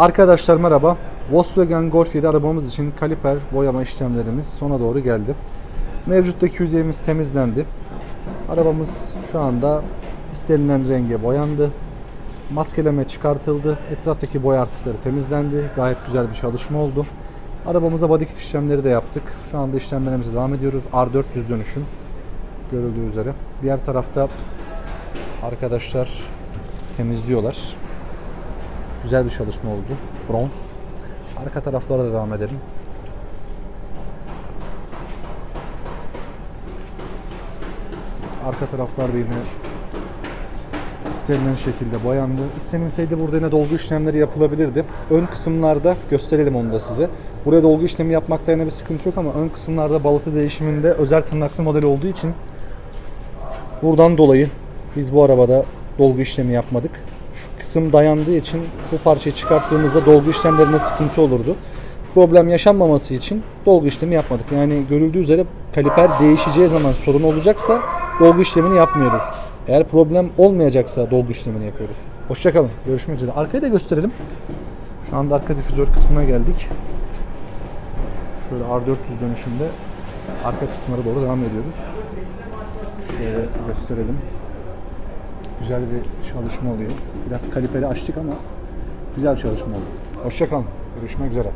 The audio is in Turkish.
Arkadaşlar merhaba. Volkswagen Golf 7 arabamız için kaliper boyama işlemlerimiz sona doğru geldi. Mevcuttaki yüzeyimiz temizlendi. Arabamız şu anda istenilen renge boyandı. Maskeleme çıkartıldı. Etraftaki boya artıkları temizlendi. Gayet güzel bir çalışma oldu. Arabamıza body kit işlemleri de yaptık. Şu anda işlemlerimize devam ediyoruz. R400 dönüşüm görüldüğü üzere. Diğer tarafta arkadaşlar temizliyorlar. Güzel bir çalışma oldu. Bronz. Arka taraflara da devam edelim. Arka taraflar da istenilen şekilde boyandı. İstenilseydi burada yine dolgu işlemleri yapılabilirdi. Ön kısımlarda gösterelim onu da size. Buraya dolgu işlemi yapmakta yine bir sıkıntı yok ama ön kısımlarda balata değişiminde özel tırnaklı model olduğu için buradan dolayı biz bu arabada dolgu işlemi yapmadık. Kısım dayandığı için bu parçayı çıkarttığımızda dolgu işlemlerine sıkıntı olurdu. Problem yaşanmaması için dolgu işlemi yapmadık. Yani görüldüğü üzere kaliper değişeceği zaman sorun olacaksa dolgu işlemini yapmıyoruz. Eğer problem olmayacaksa dolgu işlemini yapıyoruz. Hoşçakalın. Görüşmek üzere. Arkayı da gösterelim. Şu anda arka difüzör kısmına geldik. Şöyle R400 dönüşünde arka kısımlara doğru devam ediyoruz. Şöyle gösterelim. Güzel bir çalışma oluyor. Biraz kaliperi açtık ama güzel bir çalışma oldu. Hoşçakalın. Görüşmek üzere.